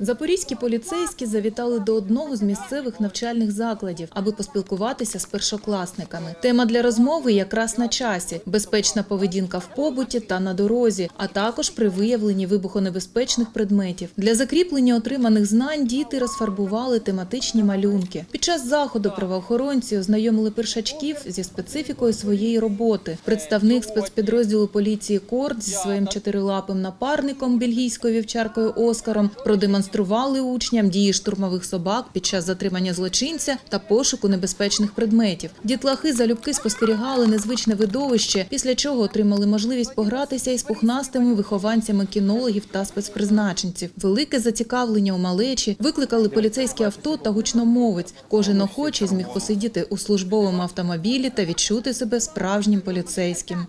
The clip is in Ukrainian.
Запорізькі поліцейські завітали до одного з місцевих навчальних закладів, аби поспілкуватися з першокласниками. Тема для розмови якраз на часі: безпечна поведінка в побуті та на дорозі, а також при виявленні вибухонебезпечних предметів. Для закріплення отриманих знань діти розфарбували тематичні малюнки. Під час заходу правоохоронці ознайомили першачків зі специфікою своєї роботи. Представник спецпідрозділу поліції Корд зі своїм чотирилапим напарником бельгійською вівчаркою Оскаром продемонстрували учням дії штурмових собак під час затримання злочинця та пошуку небезпечних предметів. Дітлахи залюбки спостерігали незвичне видовище, після чого отримали можливість погратися із пухнастими вихованцями кінологів та спецпризначенців. Велике зацікавлення у малечі викликали поліцейські авто та гучномовець. Кожен охочий зміг посидіти у службовому автомобілі та відчути себе справжнім поліцейським.